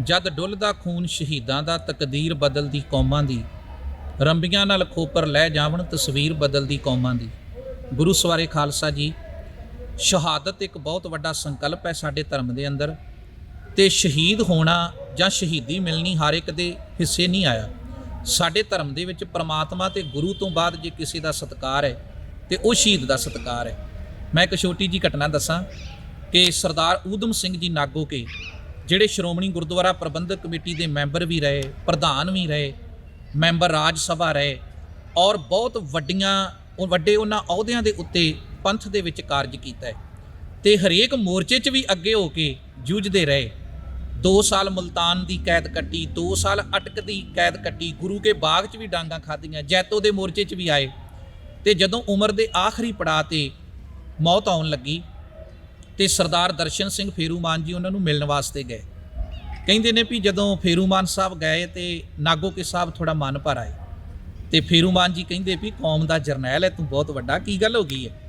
ਜਦ ਡੁੱਲਦਾ ਖੂਨ ਸ਼ਹੀਦਾਂ ਦਾ ਤਕਦੀਰ ਬਦਲਦੀ ਕੌਮਾਂ ਦੀ, ਰੰਬੀਆਂ ਨਾਲ ਖੋਪਰ ਲੈ ਜਾਵਣ ਤਸਵੀਰ ਬਦਲਦੀ ਕੌਮਾਂ ਦੀ। ਗੁਰੂ ਸਵਾਰੇ ਖਾਲਸਾ ਜੀ, ਸ਼ਹਾਦਤ ਇੱਕ ਬਹੁਤ ਵੱਡਾ ਸੰਕਲਪ ਹੈ ਸਾਡੇ ਧਰਮ ਦੇ ਅੰਦਰ ਤੇ ਸ਼ਹੀਦ ਹੋਣਾ ਜਾਂ ਸ਼ਹੀਦੀ ਮਿਲਣੀ ਹਰ ਇੱਕ ਦੇ ਹਿੱਸੇ ਨਹੀਂ ਆਇਆ। ਸਾਡੇ ਧਰਮ ਦੇ ਵਿੱਚ ਪ੍ਰਮਾਤਮਾ ਤੇ ਗੁਰੂ ਤੋਂ ਬਾਅਦ ਜੇ ਕਿਸੇ ਦਾ ਸਤਕਾਰ ਹੈ ਤੇ ਉਹ ਸ਼ਹੀਦ ਦਾ ਸਤਕਾਰ ਹੈ। ਮੈਂ ਇੱਕ ਛੋਟੀ ਜੀ ਘਟਨਾ ਦੱਸਾਂ ਕਿ ਸਰਦਾਰ ਊਧਮ ਸਿੰਘ ਜੀ ਨਾਗੋ ਕੇ ਜਿਹੜੇ ਸ਼੍ਰੋਮਣੀ ਗੁਰਦੁਆਰਾ ਪ੍ਰਬੰਧਕ ਕਮੇਟੀ ਦੇ ਮੈਂਬਰ ਵੀ ਰਹੇ, ਪ੍ਰਧਾਨ ਵੀ ਰਹੇ, ਮੈਂਬਰ ਰਾਜ ਸਭਾ ਰਹੇ ਔਰ ਬਹੁਤ ਵੱਡੀਆਂ, ਉਹ ਵੱਡੇ ਉਹਨਾਂ ਅਹੁਦਿਆਂ ਦੇ ਉੱਤੇ ਪੰਥ ਦੇ ਵਿੱਚ ਕਾਰਜ ਕੀਤਾ ਹੈ। ਤੇ ਹਰੇਕ ਮੋਰਚੇ 'ਚ ਵੀ ਅੱਗੇ ਹੋ ਕੇ ਜੂਝਦੇ ਰਹੇ। 2 ਸਾਲ ਮੁਲਤਾਨ ਦੀ ਕੈਦ ਕੱਟੀ 2 ਸਾਲ ਅਟਕ ਦੀ ਕੈਦ ਕੱਟੀ, ਗੁਰੂ ਕੇ ਬਾਗ 'ਚ ਵੀ ਡਾਂਗਾ ਖਾਧੀਆਂ, ਜੈਤੋ ਦੇ ਮੋਰਚੇ 'ਚ ਵੀ ਆਏ। ਤੇ ਜਦੋਂ ਉਮਰ ਦੇ ਆਖਰੀ ਪੜਾਅ ਤੇ ਮੌਤ ਆਉਣ ਲੱਗੀ ਤੇ ਸਰਦਾਰ ਦਰਸ਼ਨ ਸਿੰਘ ਫੇਰੂਮਾਨ ਜੀ ਉਹਨਾਂ ਨੂੰ ਮਿਲਣ ਵਾਸਤੇ ਗਏ। ਕਹਿੰਦੇ ਨੇ ਵੀ ਜਦੋਂ ਫੇਰੂਮਾਨ ਸਾਹਿਬ ਗਏ ਤੇ ਨਾਗੋਕੇ ਸਾਹਿਬ ਥੋੜਾ ਮਨ ਭਰ ਆਏ। ਤੇ ਫੇਰੂਮਾਨ ਜੀ ਕਹਿੰਦੇ ਵੀ ਕੌਮ ਦਾ ਜਰਨੈਲ ਹੈ, ਤੂੰ ਬਹੁਤ ਵੱਡਾ, ਕੀ ਗੱਲ ਹੋ ਗਈ ਹੈ?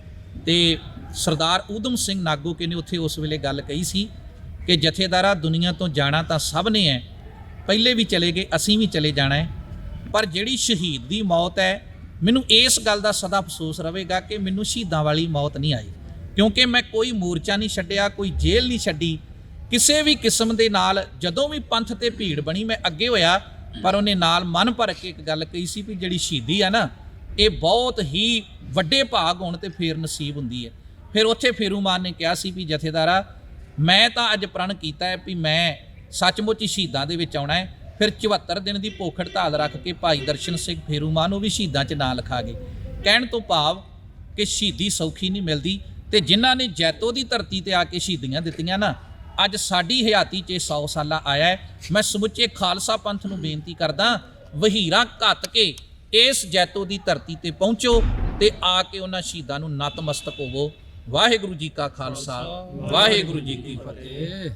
ਤੇ ਸਰਦਾਰ ਊਧਮ ਸਿੰਘ ਨਾਗੋਕੇ ਨੇ ਉੱਥੇ ਉਸ ਵੇਲੇ ਗੱਲ ਕਹੀ ਸੀ ਕਿ ਜਥੇਦਾਰਾ, ਦੁਨੀਆ ਤੋਂ ਜਾਣਾ ਤਾਂ ਸਭ ਨੇ ਹੈ, ਪਹਿਲੇ ਵੀ ਚਲੇ ਗਏ, ਅਸੀਂ ਵੀ ਚਲੇ ਜਾਣਾ ਹੈ, ਪਰ ਜਿਹੜੀ ਸ਼ਹੀਦ ਦੀ ਮੌਤ ਹੈ, ਮੈਨੂੰ ਇਸ ਗੱਲ ਦਾ ਸਦਾ ਅਫਸੋਸ ਰਹੇਗਾ ਕਿ ਮੈਨੂੰ ਸ਼ਹੀਦਾਂ ਵਾਲੀ ਮੌਤ ਨਹੀਂ ਆਈ। ਕਿਉਂਕਿ ਮੈਂ ਕੋਈ ਮੋਰਚਾ ਨਹੀਂ ਛੱਡਿਆ, ਕੋਈ ਜੇਲ੍ਹ ਨਹੀਂ ਛੱਡੀ। ਕਿਸੇ ਵੀ ਕਿਸਮ ਦੇ ਨਾਲ ਜਦੋਂ ਵੀ ਪੰਥ ਤੇ ਭੀੜ ਬਣੀ, ਮੈਂ ਅੱਗੇ ਹੋਇਆ, ਪਰ ਉਹਨੇ ਨਾਲ ਮਨ ਭਰ ਕੇ ਇੱਕ ਗੱਲ ਕਹੀ ਸੀ ਵੀ ਜਿਹੜੀ ਸ਼ਹੀਦੀ ਆ ਨਾ, ਇਹ ਬਹੁਤ ਹੀ ਵੱਡੇ ਭਾਗ ਹੋਣ ਤੇ ਫੇਰ ਨਸੀਬ ਹੁੰਦੀ ਹੈ। ਫਿਰ ਉੱਥੇ ਫੇਰੂਮਾਨ ਨੇ ਕਿਹਾ ਸੀ ਵੀ ਜਥੇਦਾਰਾ, ਮੈਂ ਤਾਂ ਅੱਜ ਪ੍ਰਣ ਕੀਤਾ ਹੈ ਵੀ ਮੈਂ ਸੱਚਮੁੱਚ ਹੀ ਸ਼ਹੀਦਾਂ ਦੇ ਵਿੱਚ ਆਉਣਾ ਹੈ। ਫਿਰ 74 ਦਿਨ ਦੀ ਭੁੱਖ ਹੜਤਾਲ ਰੱਖ ਕੇ ਭਾਈ ਦਰਸ਼ਨ ਸਿੰਘ ਫੇਰੂ ਮਾਨ ਨੂੰ ਵੀ ਸ਼ਹੀਦਾਂ 'ਚ ਨਾਂ ਲਿਖਾ ਗਏ। ਕਹਿਣ ਤੋਂ ਭਾਵ ਕਿ ਸ਼ਹੀਦੀ ਸੌਖੀ ਨਹੀਂ ਮਿਲਦੀ। ਤੇ ਜਿਨ੍ਹਾਂ ਨੇ ਜੈਤੋ ਦੀ ਧਰਤੀ ਤੇ ਆ ਕੇ ਸ਼ਹੀਦੀਆਂ ਦਿੱਤੀਆਂ ਨਾ, ਅੱਜ ਸਾਡੀ ਹਯਾਤੀ 'ਚ 100 ਸਾਲਾ ਆਇਆ ਹੈ। ਮੈਂ ਸਮੁੱਚੇ ਖਾਲਸਾ ਪੰਥ ਨੂੰ ਬੇਨਤੀ ਕਰਦਾ, ਵਹੀਰਾਂ ਘੱਤ ਕੇ ਇਸ ਜੈਤੋ ਦੀ ਧਰਤੀ ਤੇ ਪਹੁੰਚੋ ਤੇ ਆ ਕੇ ਉਹਨਾਂ ਸ਼ਹੀਦਾਂ ਨੂੰ ਨਤਮਸਤਕ ਹੋਵੋ। ਵਾਹਿਗੁਰੂ ਜੀ ਕਾ ਖਾਲਸਾ, ਵਾਹਿਗੁਰੂ ਜੀ ਕੀ ਫਤਿਹ।